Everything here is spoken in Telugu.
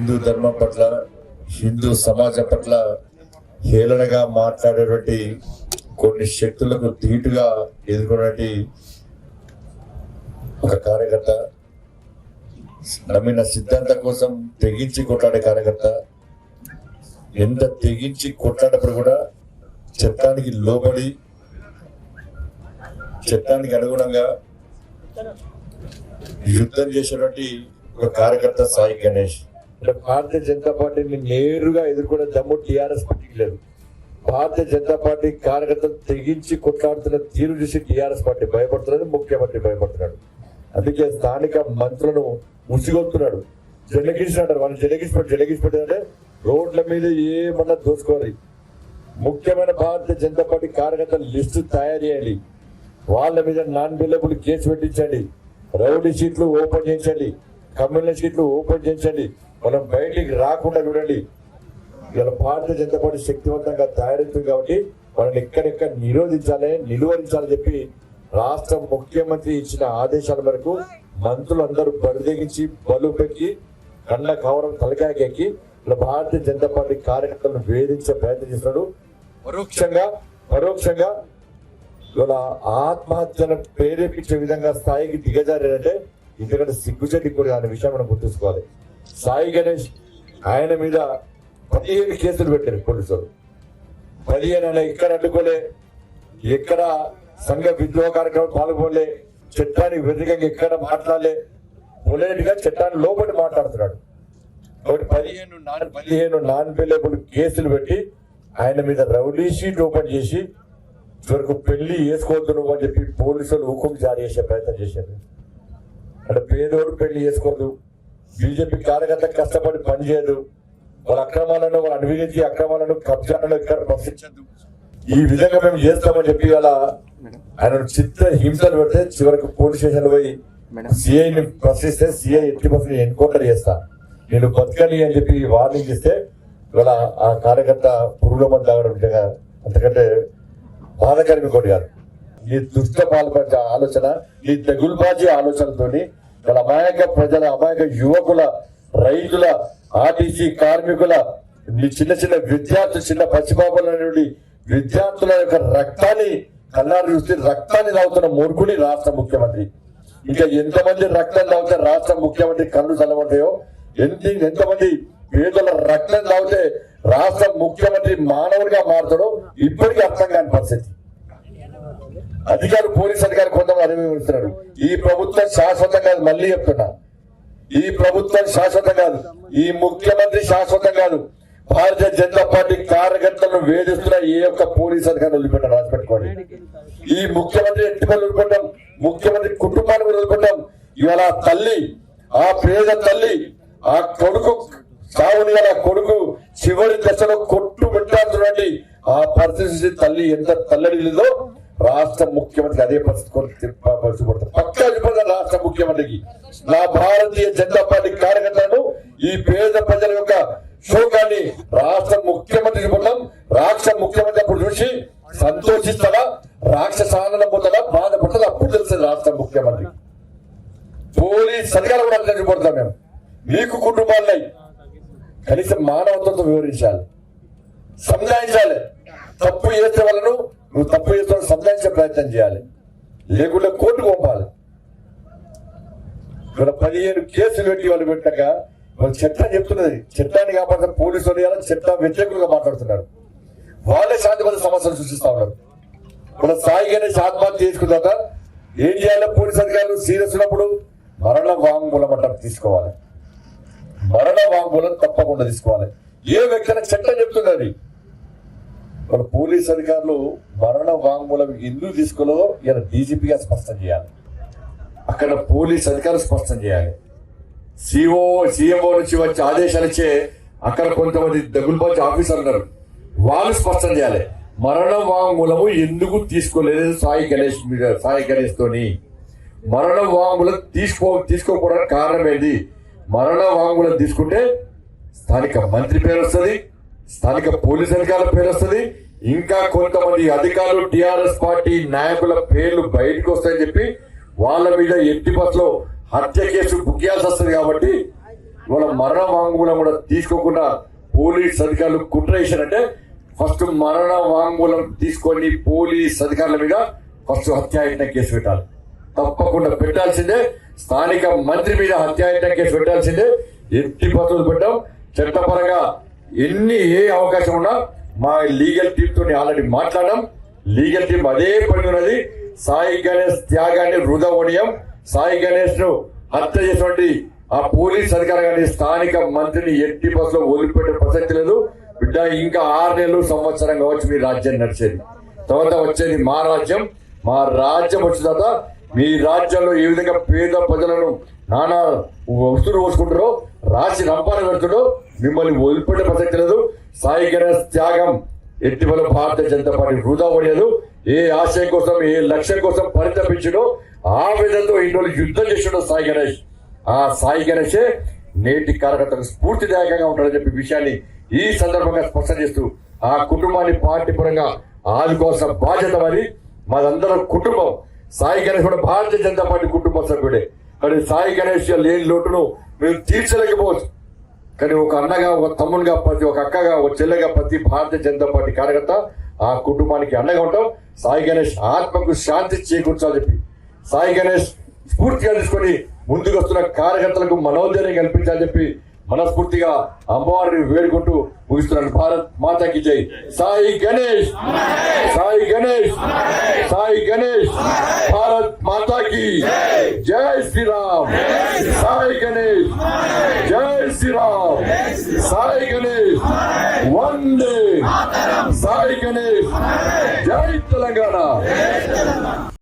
హిందూ ధర్మం పట్ల హిందూ సమాజం పట్ల హేళనగా మాట్లాడేటువంటి కొన్ని శక్తులకు ధీటుగా ఎదుర్కొన్నటువంటి ఒక కార్యకర్త నమ్మిన సిద్ధాంతం కోసం తెగించి కొట్లాడే కార్యకర్త. ఎంత తెగించి కొట్లాడప్పుడు కూడా చట్టానికి లోబడి చట్టానికి అనుగుణంగా యుద్ధం చేసినటువంటి ఒక కార్యకర్త సాయి గణేష్. భారతీయ జనతా పార్టీని నేరుగా ఎదుర్కొనే దమ్ము టీఆర్ఎస్ పార్టీకి లేదు. భారతీయ జనతా పార్టీ కార్యకర్తలు తెగించి కొట్లాడుతున్న తీరు చూసి టీఆర్ఎస్ పార్టీ భయపడుతున్నది ముఖ్యమంత్రి భయపడుతున్నాడు. అందుకే స్థానిక మంత్రులను ముసిగొత్తున్నాడు జలగిరిసి అంటారు వాళ్ళు జలగిరిసి పెట్టి అంటే రోడ్ల మీద ఏమన్నా దోసుకోవాలి. ముఖ్యమైన భారతీయ జనతా పార్టీ కార్యకర్తల లిస్టు తయారు చేయాలి వాళ్ళ మీద నాన్ బిల్లబుల్ కేసు పెట్టించండి. రౌడీ సీట్లు ఓపెన్ చేయించండి. కమ్యూనిస్ట్ సీట్లు ఓపెన్ చేయించండి. మనం బయటికి రాకుండా చూడండి. ఇలా భారతీయ జనతా పార్టీ శక్తివంతంగా తయారవుతుంది కాబట్టి వాళ్ళని ఎక్కడెక్కడ నిరోధించాలి నిలువరించాలని చెప్పి రాష్ట్ర ముఖ్యమంత్రి ఇచ్చిన ఆదేశాల మేరకు మంత్రులందరూ బరిదెగించి పెట్టి కళ్ళ కవరం తలకాయకెక్కి ఇలా భారతీయ జనతా పార్టీ కార్యకర్తలను వేధించే ప్రయత్నం చేస్తున్నాడు. పరోక్షంగా పరోక్షంగా ఇవాళ ఆత్మహత్యను ప్రేరేపించే విధంగా స్థాయికి దిగజారంటే ఇంతకంటే సిగ్గుచేటి కూడా అనే విషయం మనం గుర్తుంచుకోవాలి. సాయి గణేష్ ఆయన మీద పదిహేను కేసులు పెట్టారు పోలీసులు. పదిహేను ఆయన ఎక్కడ అడ్డుకోలే ఎక్కడ సంఘ విద్రోహ కార్యక్రమం పాల్గొనలే చట్టానికి వ్యతిరేకంగా ఎక్కడ మాట్లాడలే పొలైట్ చట్టాన్ని లోపలి మాట్లాడుతున్నాడు. కాబట్టి పదిహేను నాన్ పదిహేను నాన్ పెళ్ళబుల్ కేసులు పెట్టి ఆయన మీద రౌడీ షీట్ ఓపెన్ చేసి చివరకు పెళ్ళి చేసుకోవద్దు నువ్వు అని చెప్పి పోలీసులు హుకుం జారీ చేసే ప్రయత్నం చేశారు. అంటే పేదోడు పెళ్ళి వేసుకోవద్దు బీజేపీ కార్యకర్త కష్టపడి పనిచేయదు. వాళ్ళ అక్రమాలను వాళ్ళు అనుభవించి అక్రమాలను కబ్జాలను ఇక్కడ ప్రశ్నించదు ఈ విధంగా మేము చేస్తామని చెప్పి అలా ఆయన చిత్ర హింసలు పెడితే చివరికి పోలీస్ స్టేషన్ పోయి సిఐని ప్రశ్నిస్తే సిఐ ఎట్టి బస్సుని ఎన్కౌంటర్ చేస్తా. నేను బతకని అని చెప్పి వార్నింగ్ ఇస్తే ఇవాళ ఆ కార్యకర్త పురుగుల మంది తాగడం నిజంగా అంతకంటే బాధకరం ఇంకోటి కాదు. ఈ దుష్ట పాల్పడే ఆలోచన ఈ తెగుల్బాజీ ఆలోచనతోని గల అమాయక ప్రజల అమాయక యువకుల రైతుల ఆర్టీసీ కార్మికుల చిన్న చిన్న విద్యార్థులు చిన్న పసిబాబుల నుండి విద్యార్థుల యొక్క రక్తాన్ని కళ్ళారు చూస్తే రక్తాన్ని తాగుతున్న మూర్ఖుని రాష్ట్ర ముఖ్యమంత్రి. ఇంకా ఎంతమంది రక్తం తాగితే రాష్ట్ర ముఖ్యమంత్రి కళ్ళు చల్లబడతాయో ఎంత ఎంతమంది పేదల రక్తం తాగితే రాష్ట్ర ముఖ్యమంత్రి మానవుడిగా మారుతాడో ఇప్పటికీ అర్థం కాని పరిస్థితి. అధికారులు పోలీస్ అధికారులు కొంతమంది అనుభవిస్తున్నారు ఈ ప్రభుత్వం శాశ్వతం కాదు మళ్ళీ చెప్తున్నా. ఈ ప్రభుత్వం శాశ్వతం కాదు ఈ ముఖ్యమంత్రి శాశ్వతం కాదు. భారతీయ జనతా పార్టీ కార్యకర్తలను వేధిస్తున్న ఏ ఒక్క పోలీస్ అధికారులు వదిలిపెట్టారు రాసి పెట్టుకోండి ఈ ముఖ్యమంత్రి ఎట్టి వదిలిపెట్టాం ముఖ్యమంత్రి కుటుంబాన్ని కూడా వదిలిపెట్టాం ఇవాళ తల్లి ఆ పేద తల్లి ఆ కొడుకు సావుని గల కొడుకు చివరి దశలో కొట్టు పెట్టాల్సినటువంటి ఆ పరిస్థితి తల్లి ఎంత తల్లడిలో రాష్ట్ర ముఖ్యమంత్రికి అదే పరిస్థితి కొరకు పరిస్థితి పడుతుంది పక్కా చెప్పాలి రాష్ట్ర ముఖ్యమంత్రికి. నా భారతీయ జనతా పార్టీ కార్యకర్తలను ఈ పేద ప్రజల యొక్క శోకాన్ని రాష్ట్ర ముఖ్యమంత్రి చెప్పడం రాష్ట్ర ముఖ్యమంత్రి అప్పుడు చూసి సంతోషిస్తాడా రాక్షస ఆనందం పోతాడా బాధపడతాడా అప్పుడు తెలుస్తుంది రాష్ట్ర ముఖ్యమంత్రి. పోలీస్ అధికారం కూడా కలిసి మేము. మీకు కుటుంబాలున్నాయి కనీసం మానవత్వంతో వివరించాలి. సంజాయించాలి తప్పు చేసే వాళ్ళను నువ్వు తప్పు చేస్తే సంజాయించే ప్రయత్నం చేయాలి. లేకుంటే కోర్టు పంపాలి. ఇక్కడ పదిహేను కేసులు పెట్టి వాళ్ళు పెట్టాక వాళ్ళు చట్టం చెప్తున్నది. చట్టాన్ని కాపాడుతున్న పోలీసులు వాళ్ళు చట్టం వ్యతిరేకులుగా మాట్లాడుతున్నారు. వాళ్ళే శాంతి భద్రత సమస్యలు సృష్టిస్తా ఉన్నారు. మన సాయి గణేష్ ఆత్మహత్య చేసుకున్నాక ఏం చేయాలో? పోలీస్ అధికారులు సీరియస్ ఉన్నప్పుడు మరణ వాంగ్మూలం అంటారు తీసుకోవాలి. మరణ వాంగ్మూలం తప్పకుండా తీసుకోవాలి. ఏ వ్యక్తి చట్టం చెప్తున్నది మన పోలీస్ అధికారులు మరణ వాంగ్మూలం ఎందుకు తీసుకోలో ఇలా డీజీపీగా స్పష్టం చేయాలి. అక్కడ పోలీస్ అధికారులు స్పష్టం చేయాలి. సిఓ సీఎంఓ నుంచి వచ్చే ఆదేశాలు ఇచ్చే అక్కడ కొంతమంది దగ్గులపాటి ఆఫీసర్లు ఉన్నారు. వాళ్ళు స్పష్టం చేయాలి. మరణ వాంగ్మూలము ఎందుకు తీసుకోలేదు సాయి గణేష్ సాయి గణేష్ తోని? మరణ వాంగ్మూలం తీసుకో తీసుకోకపోవడానికి కారణం ఏంటి? మరణ వాంగ్మూలం తీసుకుంటే స్థానిక మంత్రి పేరు వస్తుంది. స్థానిక పోలీస్ అధికారుల పేరు వస్తుంది ఇంకా కొంతమంది అధికారులు టిఆర్ఎస్ పార్టీ నాయకుల పేర్లు బయటకు వస్తాయని చెప్పి వాళ్ళ మీద ఎట్టి బస్సులో హత్య కేసు బుక్ చేయాల్సి వస్తుంది కాబట్టి వాళ్ళ మరణ వాంగ్మూలం కూడా తీసుకోకుండా పోలీస్ అధికారులు కుట్ర చేశారంటే ఫస్ట్ మరణ వాంగ్మూలం తీసుకొని పోలీస్ అధికారుల మీద ఫస్ట్ హత్యాయత్నం కేసు పెట్టాలి. తప్పకుండా పెట్టాల్సిందే. స్థానిక మంత్రి మీద హత్యాయత్నం కేసు పెట్టాల్సిందే. ఎట్టి పద్ధతులు పెట్టాం. చట్టపరంగా ఎన్ని ఏ అవకాశం ఉన్నా మా లీగల్ టీమ్ ఆల్రెడీ మాట్లాడడం లీగల్ టీం అదే పని ఉన్నది. సాయి గణేష్ త్యాగాన్ని వృధా వడియం సాయి గణేష్ను హత్య చేసినటువంటి ఆ పోలీస్ అధికారి కానీ స్థానిక మంత్రిని ఎట్టి బస్సులో వదిలిపెట్టే ప్రసక్తి లేదు. బిడ్డ ఇంకా ఆరు నెలలు సంవత్సరం కావచ్చు మీ రాజ్యం నడిచేది. తర్వాత వచ్చేది మా రాజ్యం. మా రాజ్యం వచ్చిన తర్వాత మీ రాజ్యంలో ఏ విధంగా పేద ప్రజలను నానా వస్తువులు పోసుకుంటారో రాసి రంపాన పెడుతుండో మిమ్మల్ని వదిలిపెట్టే ప్రసక్తి లేదు. సాయి గణేష్ త్యాగం. ఎట్టి వల్ల భారతీయ జనతా పార్టీ వృధా పడలేదు. ఏ ఆశయం కోసం ఏ లక్ష్యం కోసం పరితపించడో ఆ విధంతో ఇన్ని యుద్ధం చేసాడు సాయి గణేష్. ఆ సాయి గణేషే నేటి కార్యకర్తలకు స్ఫూర్తిదాయకంగా ఉంటాడని చెప్పి విషయాన్ని ఈ సందర్భంగా స్పష్టం చేస్తూ ఆ కుటుంబాన్ని పార్టీ పరంగా ఆదుకోవాల్సిన బాధ్యత మరి మాదందరం కుటుంబం. సాయి గణేష్ కూడా భారతీయ జనతా పార్టీ కుటుంబ సభ్యుడే. కానీ సాయి గణేష్ లేని లోటును మేము తీర్చలేకపోవచ్చు. కానీ ఒక అన్నగా ఒక తమ్ముడుగా ప్రతి ఒక అక్కగా ఒక చెల్లెగా ప్రతి భారతీయ జనతా పార్టీ కార్యకర్త ఆ కుటుంబానికి అండగా ఉంటాం. సాయి గణేష్ ఆత్మకు శాంతి చేకూర్చాలని చెప్పి సాయి గణేష్ స్ఫూర్తిగా తీసుకొని ముందుకు వస్తున్న కార్యకర్తలకు మనోధైర్యం కల్పించాలని చెప్పి మనస్ఫూర్తిగా అమ్మవారిని వేడుకుంటూ ముగిస్తున్నాను భారత్ మాతాకి జై. సాయి గణేష్. సాయి గణేష్. సాయి గణేష్. భారత్ మాతాకి జై శ్రీరామ్. సాయి గణేష్. జై శ్రీరామ్. సాయి గణేష్. వందే. సాయి గణేష్. జై తెలంగాణ.